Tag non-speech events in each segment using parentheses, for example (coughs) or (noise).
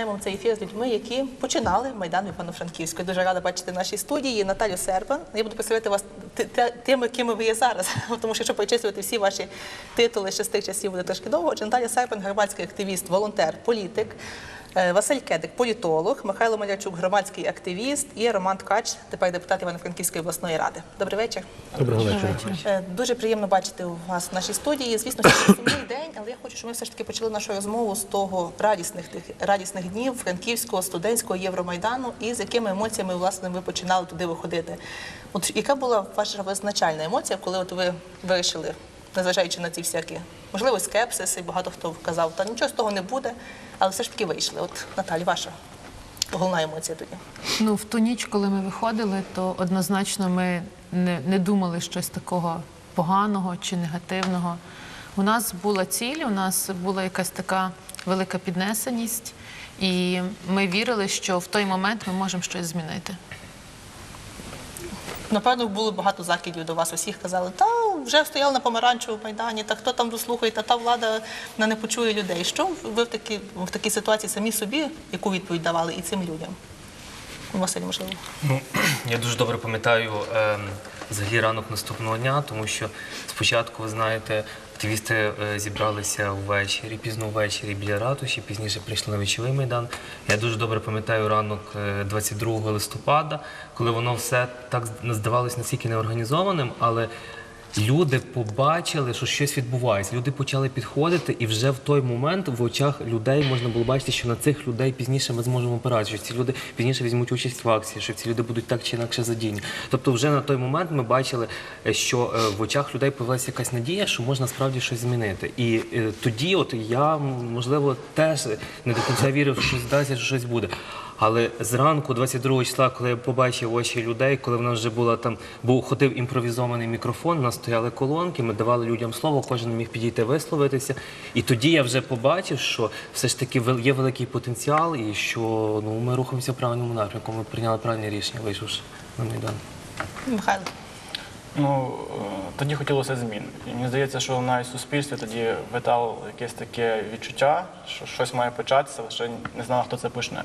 Маємо цей ефір з людьми, які починали Майдан в Івано-Франківську. Дуже рада бачити в нашій студії Наталю Сербан. Я буду представляти вас ти- те- тими, кими ви є зараз, (laughs) тому що якщо перечислювати всі ваші титули ще з тих часів буде трошки довго. Отже, Наталя Сербан, громадський активіст, волонтер, політик. Е, Василь Кедик, політолог, Михайло Малярчук, громадський активіст і Роман Ткач, тепер депутат Івано-Франківської обласної ради. Добрий вечір. Доброго вечора. Е, Дуже приємно бачити вас в нашій студії. Звісно, що сумний день, я хочу, щоб ми все ж таки почали нашу розмову з того радісних тих радісних днів франківського студентського Євромайдану і з якими емоціями власне ви починали туди виходити. От яка була ваша визначальна емоція, коли от ви вирішили, незважаючи на ці всякі можливо скепсиси, багато хто казав, та нічого з того не буде, але все ж таки вийшли. От Наталі, ваша головна емоція тоді. Ну, в ту ніч, коли ми виходили, то однозначно ми не, не думали щось такого поганого чи негативного. У нас була ціль, у нас була якась така велика піднесеність, і ми вірили, що в той момент ми можемо щось змінити. Напевно, було багато закидів до вас. Усіх казали, та вже стояли на помаранчевому майдані, та хто там дослухає, та та влада вона не почує людей. Що ви в такій, в такій ситуації самі собі, яку відповідь давали і цим людям? Василь, можливо. Ну, я дуже добре пам'ятаю ем, взагалі ранок наступного дня, тому що спочатку, ви знаєте, активісти е, зібралися ввечері, пізно ввечері біля ратуші, пізніше прийшли на вічовий майдан. Я дуже добре пам'ятаю ранок е, 22 листопада, коли воно все так здавалось настільки неорганізованим, але Люди побачили, що щось відбувається. Люди почали підходити, і вже в той момент в очах людей можна було бачити, що на цих людей пізніше ми зможемо опиратися, що ці люди пізніше візьмуть участь в акції, що ці люди будуть так чи інакше задіяні. Тобто, вже на той момент ми бачили, е, що е, в очах людей появилася якась надія, що можна справді щось змінити. І е, тоді, от я можливо теж не до кінця вірив, що щось вдасться, що щось буде. Але зранку, 22 числа, коли я побачив очі людей, коли в нас вже була там, був ходив імпровізований мікрофон, у нас стояли колонки, ми давали людям слово, кожен міг підійти висловитися. І тоді я вже побачив, що все ж таки є великий потенціал, і що ну ми рухаємося в правильному напрямку. Ми прийняли правильне рішення, вийшовши на майдан. Михайло. Ну е, тоді хотілося змін. Мені здається, що навіть в суспільстві тоді витало якесь таке відчуття, що щось має початися, лише не знала, хто це почне.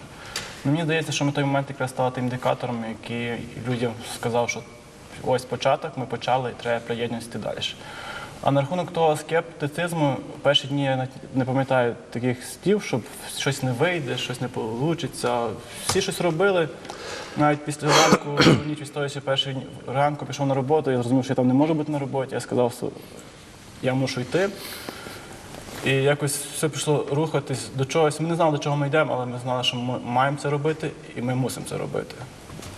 Ну, мені здається, що ми той момент якраз стали тим індикатором, який людям сказав, що ось початок, ми почали, і треба приєднатися далі. А на рахунок того скептицизму, перші дні я не пам'ятаю таких слів, щоб щось не вийде, щось не вийде. Всі щось робили. Навіть після ранку, ніч відстоюючи перший ранку, пішов на роботу, я зрозумів, що я там не можу бути на роботі. Я сказав, що я мушу йти. І якось все пішло рухатись до чогось. Ми не знали, до чого ми йдемо, але ми знали, що ми маємо це робити і ми мусимо це робити.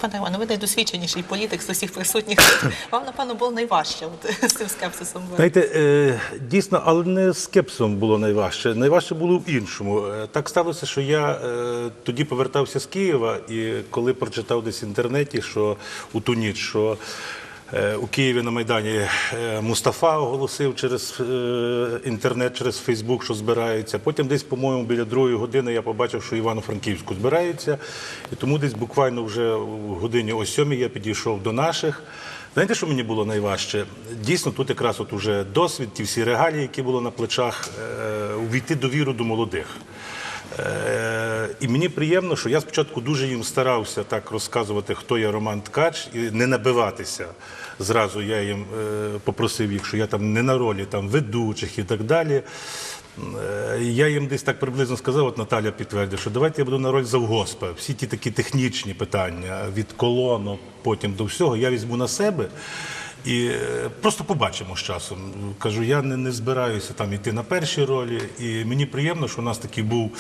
Пане Іване, ви найдосвідченіший політик з усіх присутніх. (coughs) Вам, напевно, було найважче от, (laughs) з цим скепсисом. Знаєте, е, дійсно, але не скепсом було найважче. Найважче було в іншому. Е, Так сталося, що я е, тоді повертався з Києва, і коли прочитав десь в інтернеті, що у ту ніч, що у Києві на Майдані е, Мустафа оголосив через е, інтернет, через Фейсбук, що збираються. Потім десь, по-моєму, біля другої години я побачив, що Івано-Франківську збираються. І тому десь буквально вже в годині о сьомій я підійшов до наших. Знаєте, що мені було найважче? Дійсно, тут якраз от уже досвід, ті всі регалії, які були на плечах, е, увійти довіру до молодих. Е, І мені приємно, що я спочатку дуже їм старався так розказувати, хто я Роман Ткач, і не набиватися. Зразу я їм е, попросив їх, що я там не на ролі там, ведучих і так далі. Е, Я їм десь так приблизно сказав, от Наталя підтвердила, що давайте я буду на роль завгоспа. Всі ті такі технічні питання від колонок, потім до всього, я візьму на себе. І е, просто побачимо з часом. Кажу, я не, не збираюся там йти на перші ролі. І мені приємно, що у нас такий був,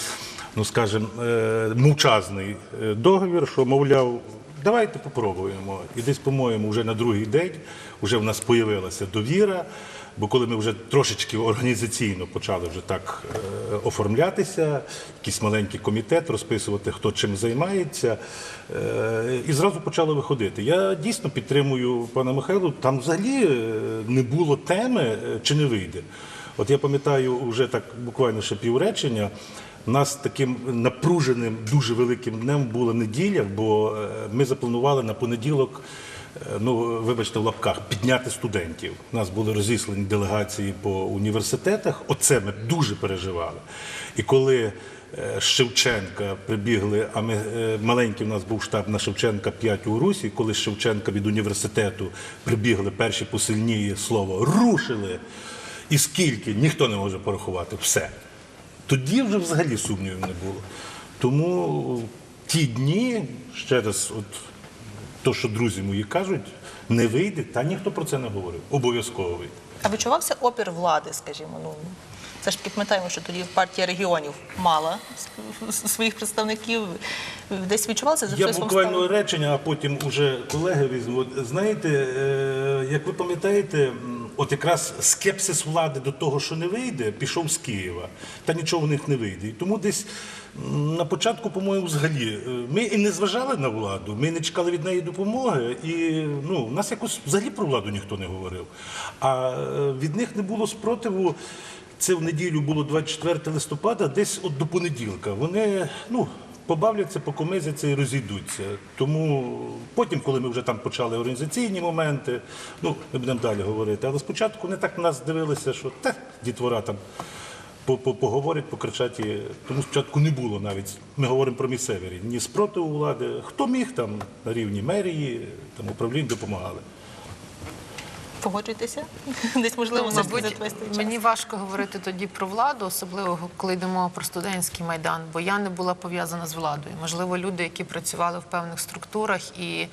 ну скажімо, е, мовчазний е, договір, що, мовляв, давайте попробуємо. І десь, по-моєму, вже на другий день вже в нас з'явилася довіра. Бо коли ми вже трошечки організаційно почали вже так е, оформлятися, якийсь маленький комітет, розписувати, хто чим займається, е, і зразу почало виходити. Я дійсно підтримую пана Михайлу, там взагалі е, не було теми, чи не вийде. От я пам'ятаю вже так буквально ще півречення. Нас таким напруженим, дуже великим днем була неділя, бо ми запланували на понеділок ну, вибачте, в лапках, підняти студентів. У нас були розіслані делегації по університетах. Оце ми дуже переживали. І коли е, з Шевченка прибігли, а ми е, маленький у нас був штаб на Шевченка 5 у Русі, коли з Шевченка від університету прибігли перші посильні слово рушили. І скільки ніхто не може порахувати. Все. Тоді вже взагалі сумнівів не було. Тому ті дні, ще раз, от то, що друзі мої кажуть, не вийде, та ніхто про це не говорив. Обов'язково вийде. А відчувався опір влади, скажімо. Ну це ж пам'ятаємо, що тоді партія регіонів мала (laughs) своїх представників. Десь відчувалося за Я буквально стало? речення, а потім уже колеги візьму. Знаєте, е, як ви пам'ятаєте, от якраз скепсис влади до того, що не вийде, пішов з Києва. Та нічого в них не вийде. І тому десь на початку, по-моєму, взагалі, е, ми і не зважали на владу, ми не чекали від неї допомоги. І ну, в нас якось взагалі про владу ніхто не говорив. А е, від них не було спротиву. Це в неділю було 24 листопада, десь от до понеділка. Вони ну, побавляться, покомизяться і розійдуться. Тому потім, коли ми вже там почали організаційні моменти, ну, ми будемо далі говорити. Але спочатку не так на нас дивилися, що та, дітвора там по- по- поговорять, покричать. Тому спочатку не було навіть. Ми говоримо про місцеві рівні. Ні спротиву влади. Хто міг там на рівні мерії, там управлінь допомагали. Погоджуєтеся? (laughs) Десь можливо ж Мабуть, затвести час. мені важко говорити тоді про владу, особливо коли йдемо про студентський майдан, бо я не була пов'язана з владою. Можливо, люди, які працювали в певних структурах, і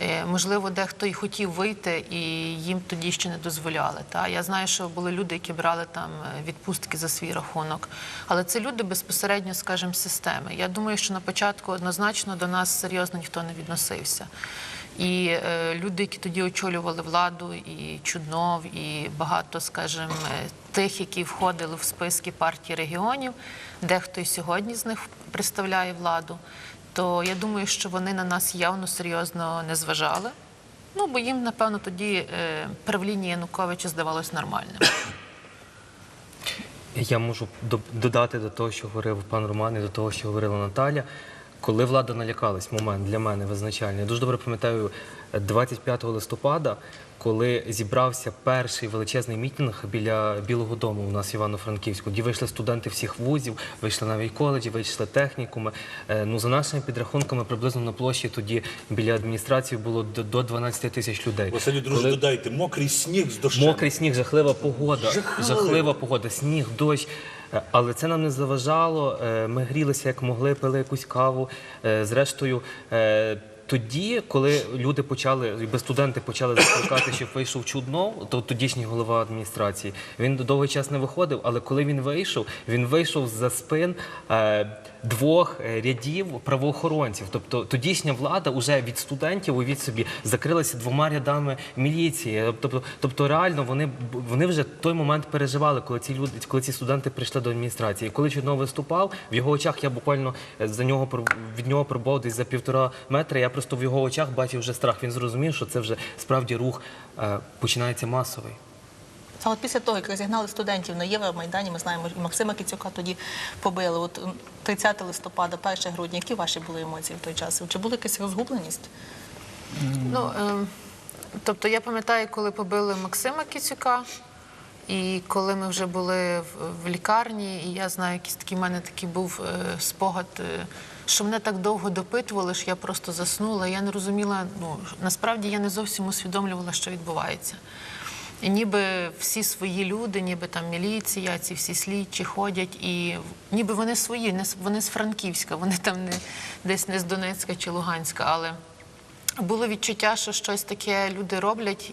е, можливо, дехто і хотів вийти, і їм тоді ще не дозволяли. Та я знаю, що були люди, які брали там е, відпустки за свій рахунок, але це люди безпосередньо, скажімо, системи. Я думаю, що на початку однозначно до нас серйозно ніхто не відносився. І е, люди, які тоді очолювали владу, і Чуднов, і багато, скажімо, е, тих, які входили в списки партії регіонів, дехто і сьогодні з них представляє владу, то я думаю, що вони на нас явно серйозно не зважали. Ну, бо їм, напевно, тоді е, правління Януковича здавалось нормальним. Я можу додати до того, що говорив пан Роман, і до того, що говорила Наталя. Коли влада налякалась, момент для мене визначальний. Я дуже добре пам'ятаю е, 25 листопада, коли зібрався перший величезний мітинг біля Білого Дому у нас в Івано-Франківську, де вийшли студенти всіх вузів, вийшли навіть коледжі, вийшли технікуми. Е, Ну, за нашими підрахунками, приблизно на площі тоді біля адміністрації було до- до 12 тисяч людей. Василю, друже, Коли- додайте, мокрий сніг з дощем. Мокрий сніг, жахлива погода. Жахливо. Жахлива погода, сніг, дощ. Е, Але це нам не заважало. Е, Ми грілися як могли, пили якусь каву. Е, Зрештою, тоді, коли люди почали, студенти почали закликати, що вийшов Чуднов, то тодішній голова адміністрації, він довгий час не виходив, але коли він вийшов, він вийшов за спин двох е, рядів правоохоронців. Тобто тодішня влада вже від студентів, уявіть собі, закрилася двома рядами міліції. Тобто, тобто реально вони, вони вже той момент переживали, коли ці люди, коли ці студенти прийшли до адміністрації. Коли Чуднов виступав, в його очах я буквально е, за нього від нього пробував десь за півтора метра. Я просто в його очах бачив вже страх. Він зрозумів, що це вже справді рух е, починається масовий. А от після того, як розігнали студентів на Євромайдані, ми знаємо, і Максима Кіцюка тоді побили. От 30 листопада, 1 грудня, які ваші були емоції в той час? Чи була якась розгубленість? Ну, е, тобто я пам'ятаю, коли побили Максима Кіцюка, і коли ми вже були в, в лікарні, і я знаю, якийсь такий в мене такий був е, спогад, е, що мене так довго допитували, що я просто заснула. Я не розуміла, ну насправді я не зовсім усвідомлювала, що відбувається. Ніби всі свої люди, ніби там міліція, ці всі слідчі ходять, і ніби вони свої, не вони з Франківська, вони там не десь не з Донецька чи Луганська, але було відчуття, що щось таке люди роблять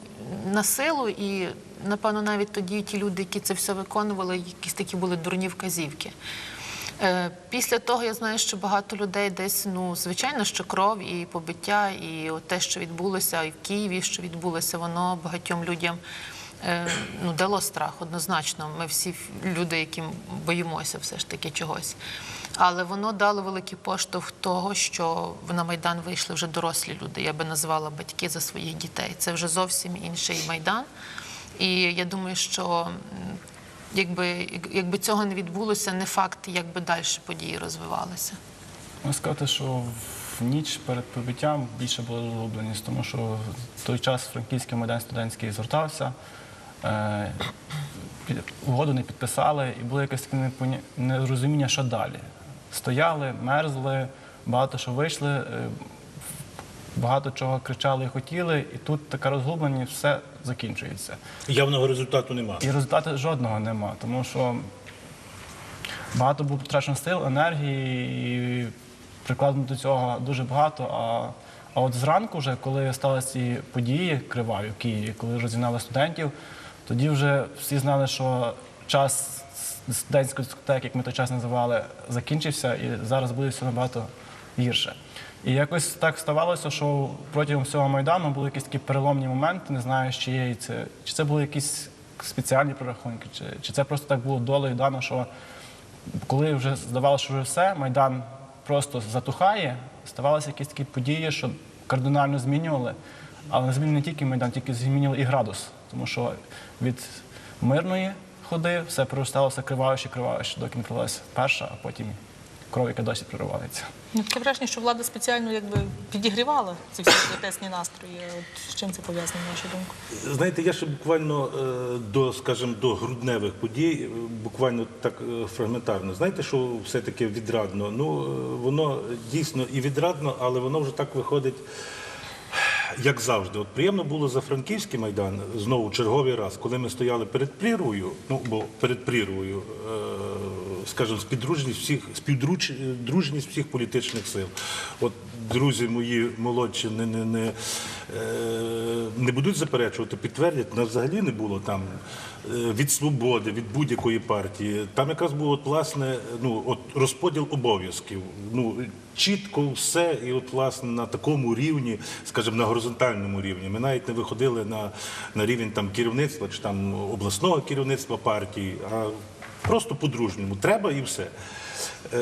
на силу, і напевно навіть тоді ті люди, які це все виконували, якісь такі були дурні вказівки. Е, Після того я знаю, що багато людей десь, ну звичайно, що кров і побиття, і те, що відбулося і в Києві, що відбулося, воно багатьом людям ну, дало страх однозначно. Ми всі люди, які боїмося все ж таки чогось. Але воно дало великий поштовх того, що на Майдан вийшли вже дорослі люди. Я би назвала батьки за своїх дітей. Це вже зовсім інший майдан. І я думаю, що якби, якби цього не відбулося, не факт, як би далі події розвивалися. Можна сказати, що в ніч перед побиттям більше була розгубленість, тому що в той час Франківський майдан студентський звертався, е, угоду не підписали, і було якесь таке нерозуміння, що далі. стояли, мерзли, багато що вийшли, е, багато чого кричали і хотіли, і тут така розгубленість, все закінчується. Явного результату немає. І результату жодного нема, тому що багато було потрачено сил, енергії і прикладено до цього дуже багато. А, а от зранку, вже, коли сталися ці події криваві в Києві, коли розігнали студентів, тоді вже всі знали, що час студентської дискотеки, як ми той час називали, закінчився, і зараз буде все набагато гірше. І якось так ставалося, що протягом всього майдану були якісь такі переломні моменти, не знаю, з чиєї це, чи це були якісь спеціальні прорахунки, чи, чи це просто так було долею дано, що коли вже здавалося, що вже все, майдан просто затухає, ставалися якісь такі події, що кардинально змінювали. Але змінили не тільки майдан, тільки змінювали і градус. Тому що від мирної ходи все проростало все кривавище, кривавище, доки не пролилася перша, а потім кров, яка досі проривається. Ну, таке враження, що влада спеціально якби підігрівала ці всі протестні настрої. От з чим це пов'язано, на вашу думку? Знаєте, я ще буквально е, до, скажімо, до грудневих подій, е, буквально так е, фрагментарно. Знаєте, що все-таки відрадно? Ну, е, воно дійсно і відрадно, але воно вже так виходить. Як завжди, от приємно було за франківський майдан знову черговий раз, коли ми стояли перед прірвою, ну бо перед прірвою, е, скажімо, співдружність всіх співдруж, дружність всіх політичних сил. От друзі мої молодші не, не, не, е, не будуть заперечувати, підтвердять, нас взагалі не було там е, від свободи, від будь-якої партії. Там якраз було от, власне ну, от, розподіл обов'язків. Ну, чітко все, і от власне на такому рівні, скажімо, на горизонтальному рівні. Ми навіть не виходили на, на рівень там керівництва чи там обласного керівництва партії, а просто по-дружньому. Треба і все. Е,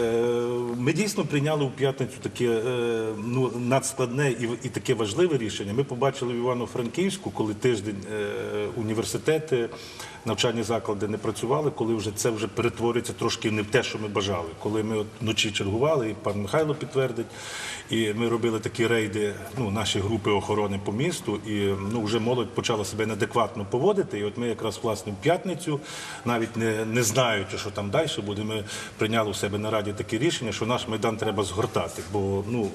Ми дійсно прийняли у п'ятницю таке е, ну, надскладне і, і таке важливе рішення. Ми побачили в Івано-Франківську, коли тиждень е, університети, навчальні заклади не працювали, коли вже це вже перетворюється трошки не в те, що ми бажали. Коли ми от вночі чергували, і пан Михайло підтвердить, і ми робили такі рейди, ну, наші групи охорони по місту, і ну, вже молодь почала себе неадекватно поводити. І от ми якраз власне в п'ятницю, навіть не, не знаючи, що там далі буде, ми прийняли у себе на раді таке рішення, що наш майдан треба згортати. Бо ну.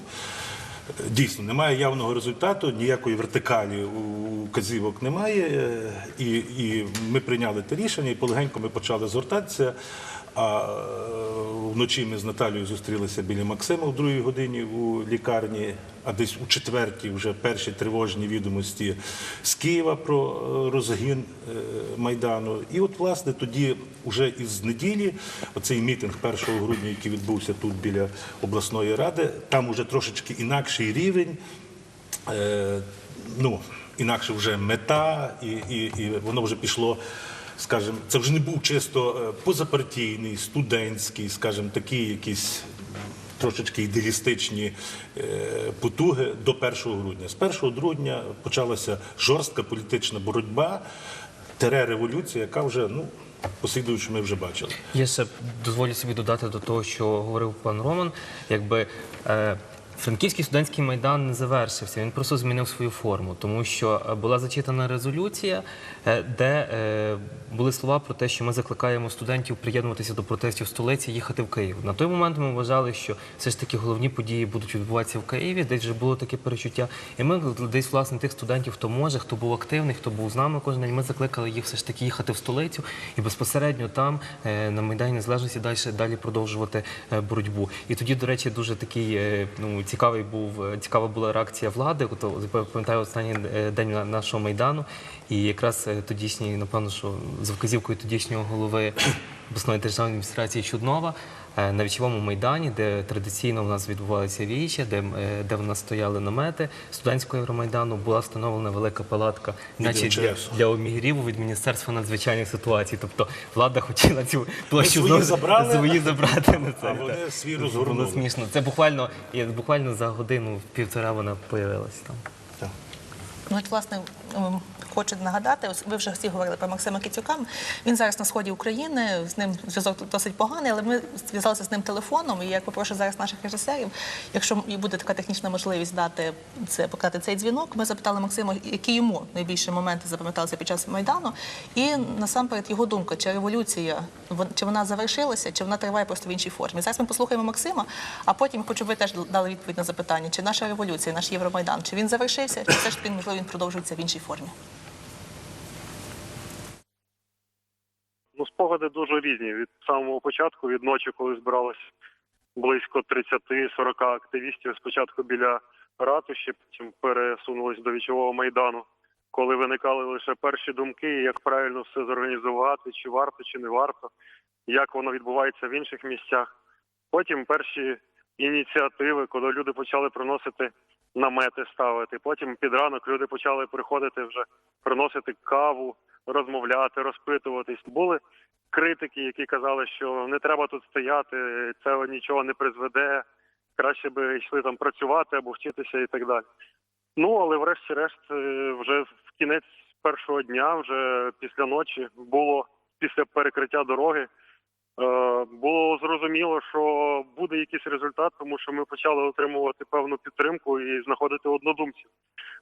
Дійсно, немає явного результату, ніякої вертикалі у казівок немає. І, і ми прийняли те рішення, і полегенько ми почали згортатися. А е, вночі ми з Наталією зустрілися біля Максима в другій годині у лікарні, а десь у четвертій вже перші тривожні відомості з Києва про е, розгін е, Майдану. І от, власне, тоді, вже із неділі, оцей мітинг 1 грудня, який відбувся тут біля обласної ради, там уже трошечки інакший рівень. Ну, інакше вже мета, і, і, і воно вже пішло, скажімо, це вже не був чисто е, позапартійний, студентський, скажімо, такі якісь трошечки ідеалістичні е, потуги до 1 грудня. З 1 грудня почалася жорстка політична боротьба, тере революція, яка вже, ну, послідуючи, ми вже бачили. Я ще дозволю собі додати до того, що говорив пан Роман. Якби е, Франківський студентський майдан не завершився, він просто змінив свою форму, тому що е, була зачитана резолюція, е, де е, були слова про те, що ми закликаємо студентів приєднуватися до протестів столиці, їхати в Київ. На той момент ми вважали, що все ж таки головні події будуть відбуватися в Києві, десь вже було таке перечуття. І ми десь власне тих студентів, хто може, хто був активний, хто був з нами кожен день. Ми закликали їх все ж таки їхати в столицю і безпосередньо там на Майдані Незалежності далі, далі продовжувати боротьбу. І тоді, до речі, дуже такий ну, цікавий був е, цікава була реакція влади. От, пам'ятаю останній е, день нашого майдану, і якраз е, тодішній, напевно, що за вказівкою тодішнього голови (coughs) обласної державної адміністрації Чуднова. Е, На вічовому майдані, де традиційно в нас відбувалися вічі, де, е, де в нас стояли намети студентського Євромайдану, була встановлена велика палатка, наче для, для обігріву від Міністерства надзвичайних ситуацій. Тобто влада хотіла цю площу свої знову- забрали, свої забрати на це. а вони свій Було смішно. Це буквально, буквально за годину півтора вона появилася там. Ну, от, власне, ем, хочу нагадати, ви вже всі говорили про Максима Кицюка. Він зараз на сході України, з ним зв'язок досить поганий, але ми зв'язалися з ним телефоном. І я попрошу зараз наших режисерів, якщо буде така технічна можливість дати це, показати цей дзвінок. Ми запитали Максима, які йому найбільші моменти запам'яталися під час майдану, і насамперед його думка, чи революція чи вона завершилася, чи вона триває просто в іншій формі. Зараз ми послухаємо Максима, а потім хочу, щоб ви теж дали відповідь на запитання, чи наша революція, наш Євромайдан, чи він завершився, чи все ж таки можливо він продовжується в іншій формі. Ну, спогади дуже різні. Від самого початку, від ночі, коли збиралось близько 30-40 активістів, спочатку біля ратуші, потім пересунулись до вічового майдану, коли виникали лише перші думки, як правильно все зорганізувати, чи варто, чи не варто, як воно відбувається в інших місцях. Потім перші ініціативи, коли люди почали приносити намети ставити. Потім під ранок люди почали приходити вже приносити каву, розмовляти, розпитуватись. Були критики, які казали, що не треба тут стояти, це нічого не призведе. Краще би йшли там працювати або вчитися і так далі. Ну але врешті-решт, е, вже в кінець першого дня, вже після ночі, було після перекриття дороги. Е, Було зрозуміло, що буде якийсь результат, тому що ми почали отримувати певну підтримку і знаходити однодумців.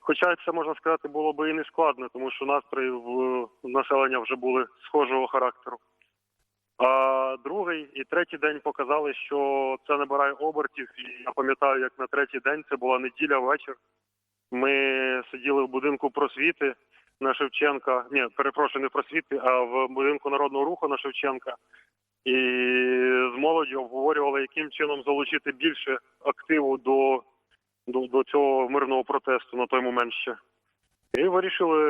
Хоча це можна сказати було би і не складно, тому що настрої в населення вже були схожого характеру. А другий і третій день показали, що це набирає обертів. І я пам'ятаю, як на третій день це була неділя вечір. Ми сиділи в будинку просвіти на Шевченка. Ні, перепрошую, не просвіти, а в будинку народного руху на Шевченка. І з молоді обговорювали, яким чином залучити більше активу до, до, до цього мирного протесту на той момент ще. І вирішили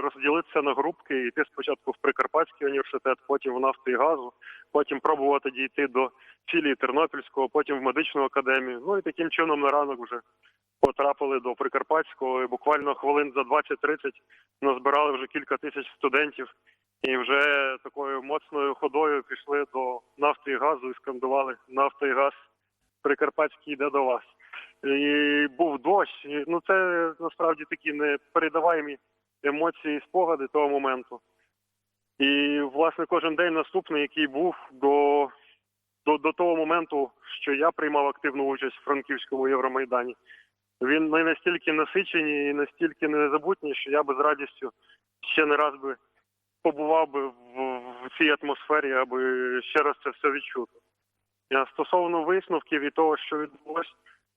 розділитися на групки, йти спочатку в Прикарпатський університет, потім в нафти і газу, потім пробувати дійти до філії Тернопільського, потім в медичну академію. Ну і таким чином на ранок вже потрапили до Прикарпатського. І буквально хвилин за 20-30 назбирали вже кілька тисяч студентів. І вже такою моцною ходою пішли до нафти і газу і скандували нафта і газ Прикарпатський йде до вас. І був дощ. Ну це насправді такі непередаваємі емоції і спогади того моменту. І, власне, кожен день наступний, який був до, до, до того моменту, що я приймав активну участь в Франківському Євромайдані, він не настільки насичені і настільки незабутні, що я би з радістю ще не раз би побував би в, в цій атмосфері, аби ще раз це все відчути. А стосовно висновків і того, що відбулося,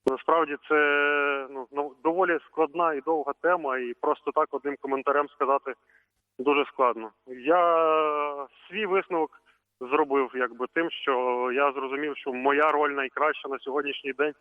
насправді це ну, ну, доволі складна і довга тема, і просто так одним коментарем сказати дуже складно. Я свій висновок зробив якби тим, що я зрозумів, що моя роль найкраща на сьогоднішній день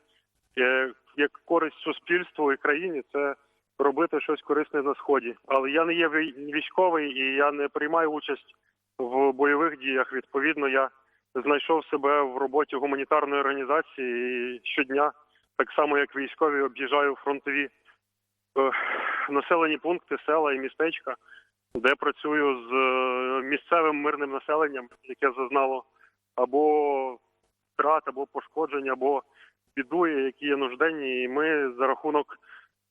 е, як користь суспільству і країні це робити щось корисне на сході. Але я не є вій- військовий і я не приймаю участь в бойових діях. Відповідно, я знайшов себе в роботі гуманітарної організації і щодня, так само як військові, об'їжджаю фронтові е, населені пункти, села і містечка, де працюю з е, місцевим мирним населенням, яке зазнало або втрат, або пошкоджень, або бідує, які є нужденні. І ми за рахунок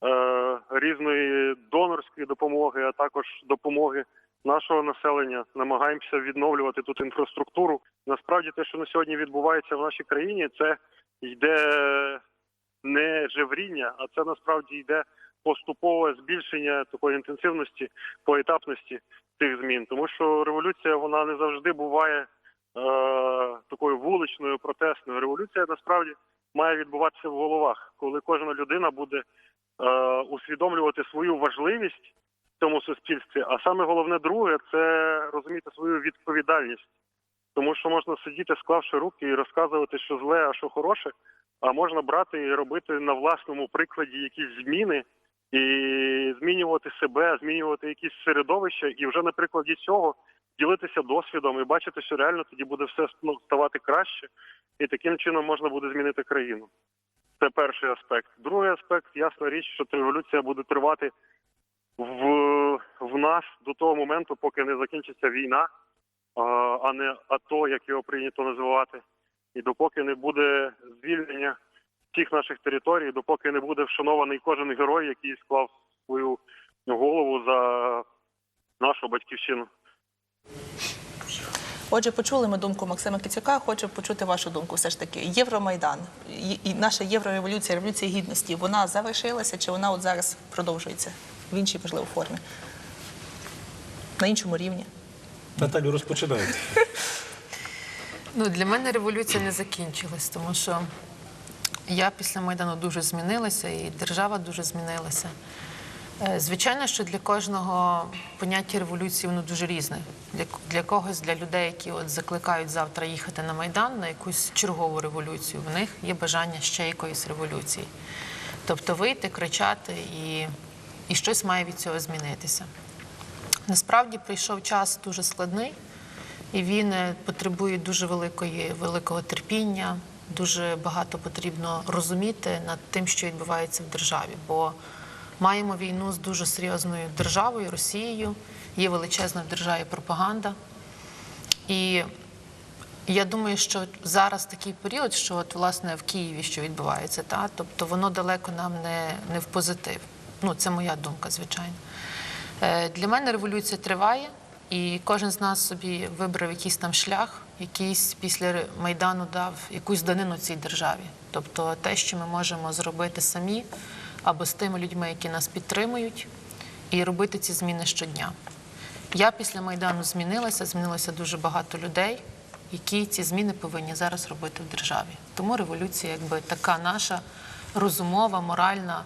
е, різної донорської допомоги, а також допомоги нашого населення намагаємося відновлювати тут інфраструктуру. Насправді, те, що на сьогодні відбувається в нашій країні, це йде не жевріння, а це насправді йде поступове збільшення такої інтенсивності, поетапності цих змін. Тому що революція вона не завжди буває е, такою вуличною протестною. Революція насправді має відбуватися в головах, коли кожна людина буде е, усвідомлювати свою важливість цьому суспільстві. А саме головне друге це розуміти свою відповідальність. Тому що можна сидіти, склавши руки і розказувати, що зле, а що хороше, а можна брати і робити на власному прикладі якісь зміни і змінювати себе, змінювати якісь середовища, і вже на прикладі цього ділитися досвідом і бачити, що реально тоді буде все ну, ставати краще, і таким чином можна буде змінити країну. Це перший аспект. Другий аспект, ясна річ, що революція буде тривати в, в нас до того моменту, поки не закінчиться війна, а, не АТО, як його прийнято називати, і допоки не буде звільнення всіх наших територій, допоки не буде вшанований кожен герой, який склав свою голову за нашу батьківщину. Отже, почули ми думку Максима Кицюка. Хочу почути вашу думку. Все ж таки, Євромайдан і- наша єврореволюція, революція гідності, вона завершилася чи вона от зараз продовжується в іншій можливо формі? На іншому рівні? Наталю, розпочинайте. (laughs) Ну, для мене революція не закінчилась, тому що я після Майдану дуже змінилася, і держава дуже змінилася. Е, Звичайно, що для кожного поняття революції воно дуже різне. Для, для когось, для людей, які от закликають завтра їхати на Майдан на якусь чергову революцію, в них є бажання ще якоїсь революції. Тобто вийти, кричати і, і щось має від цього змінитися. Насправді прийшов час дуже складний, і він е, потребує дуже великої, великого терпіння. Дуже багато потрібно розуміти над тим, що відбувається в державі. Бо маємо війну з дуже серйозною державою, Росією, є величезна в державі пропаганда. І я думаю, що зараз такий період, що от власне в Києві що відбувається, та тобто воно далеко нам не, не в позитив. Ну, це моя думка, звичайно. Е, Для мене революція триває, і кожен з нас собі вибрав якийсь там шлях, якийсь після Майдану дав якусь данину цій державі. Тобто те, що ми можемо зробити самі або з тими людьми, які нас підтримують, і робити ці зміни щодня. Я після Майдану змінилася, змінилося дуже багато людей, які ці зміни повинні зараз робити в державі. Тому революція, якби така наша розумова, моральна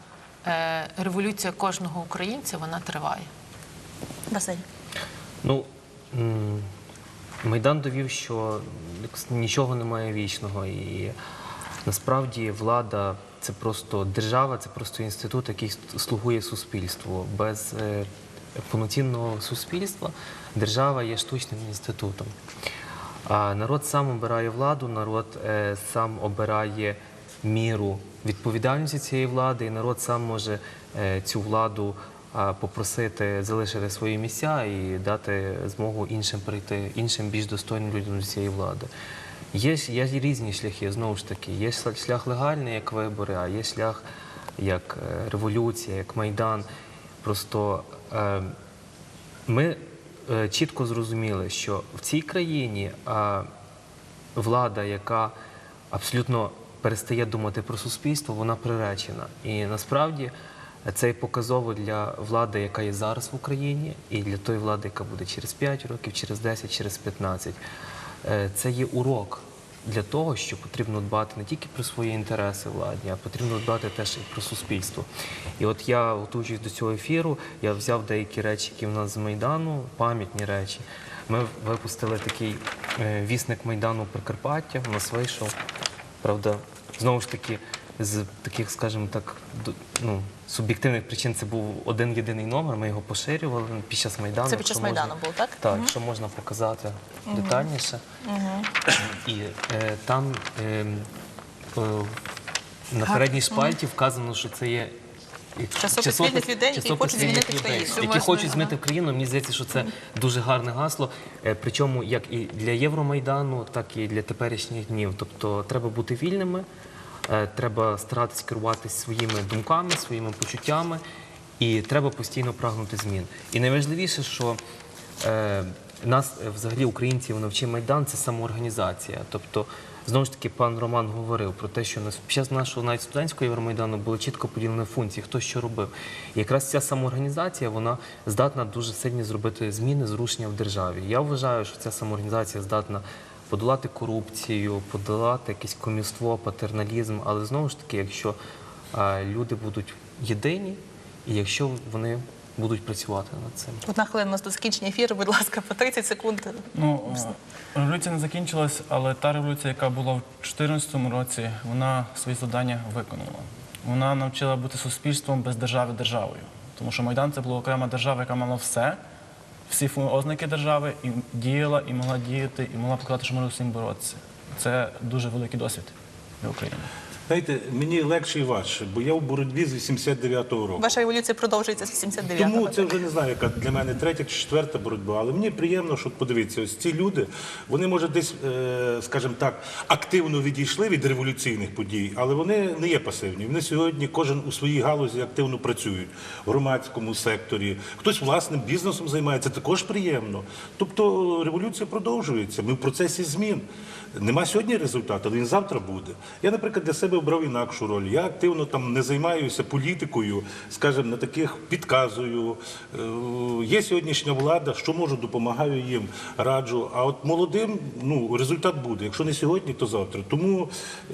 е, революція кожного українця, вона триває. Василь. Ну, Майдан довів, що нічого немає вічного. І насправді влада це просто держава, це просто інститут, який слугує суспільству. Без е, повноцінного суспільства держава є штучним інститутом. А народ сам обирає владу, народ е, сам обирає міру відповідальності цієї влади, і народ сам може е, цю владу попросити залишити свої місця і дати змогу іншим прийти, іншим більш достойним людям до цієї влади. Є, є різні шляхи, знову ж таки. Є шлях- легальний, як вибори, а є шлях як е, революція, як майдан. Просто е, ми е, чітко зрозуміли, що в цій країні а, влада, яка абсолютно перестає думати про суспільство, вона приречена. І насправді це показово для влади, яка є зараз в Україні, і для тої влади, яка буде через 5 років, через 10, через 15. Е, Це є урок для того, що потрібно дбати не тільки про свої інтереси владні, а потрібно дбати теж і про суспільство. І от я, готуючись до цього ефіру, я взяв деякі речі, які в нас з Майдану, пам'ятні речі. Ми випустили такий е, вісник Майдану Прикарпаття. У нас вийшов. Правда, знову ж таки, з таких, скажімо так, ну, суб'єктивних причин це був один єдиний номер. Ми його поширювали під час Майдану. Це під час якщо можна. Майдану було, так? Так, якщо можна показати детальніше. І е, там е, е, на передній шпальті вказано, що це є. Часопис людей, які хочуть змінити країну. Які хочуть змінити країну. Мені здається, що це дуже гарне гасло. Е, Причому як і для Євромайдану, так і для теперішніх днів. Тобто треба бути вільними, треба старатися керуватися своїми думками, своїми почуттями, і треба постійно прагнути змін. І найважливіше, що е, нас е, взагалі українців навчив Майдан це самоорганізація. Тобто, знову ж таки, пан Роман говорив про те, що під час нашого навіть студентського Євромайдану було чітко поділені функції, хто що робив. І якраз ця самоорганізація вона здатна дуже сильні зробити зміни, зрушення в державі. Я вважаю, що ця самоорганізація здатна подолати корупцію, подолати якесь комівство, патерналізм. Але знову ж таки, якщо люди будуть єдині, і якщо вони будуть працювати над цим. Одна хвилина у нас до закінчення ефіру, будь ласка, по 30 секунд. Ну, е, революція не закінчилась, але та революція, яка була в 2014 році, вона свої завдання виконала. Вона навчила бути суспільством без держави державою. Тому що Майдан це була окрема держава, яка мала все, всі ознаки держави, і діяла, і могла діяти, і могла показати, що може з цим боротися. Це дуже великий досвід для України. Знаєте, мені легше і важче, бо я в боротьбі з 89-го року. Ваша революція продовжується з 89-го. Тому це вже не знаю, яка для мене третя чи четверта боротьба. Але мені приємно, що подивіться, ось ці люди, вони може десь, е, скажімо так, активно відійшли від революційних подій, але вони не є пасивні. Вони сьогодні кожен у своїй галузі активно працюють в громадському секторі. Хтось власним бізнесом займається, також приємно. Тобто революція продовжується. Ми в процесі змін. Нема сьогодні результату, але він завтра буде. Я, наприклад, для себе обрав інакшу роль. Я активно там не займаюся політикою, скажімо, на таких підказую. Е, Є сьогоднішня влада, що можу, допомагаю їм, раджу. А от молодим ну, результат буде. Якщо не сьогодні, то завтра. Тому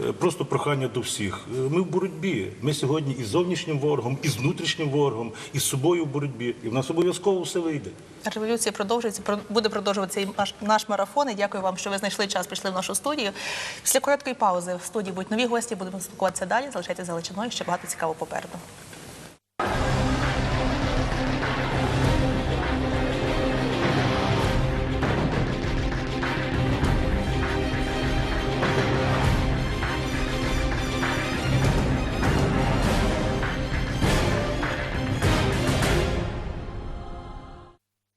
е, просто прохання до всіх. Е, Ми в боротьбі. Ми сьогодні і з зовнішнім ворогом, і з внутрішнім ворогом, і з собою в боротьбі. І в нас обов'язково все вийде. Революція продовжується, про- буде продовжуватися і наш, наш марафон. І дякую вам, що ви знайшли час, прийшли в нашу студію. Після короткої паузи в студії будуть нові гості, будемо спілкуватися далі. Залишайтеся за личиною, ще багато цікавого попереду.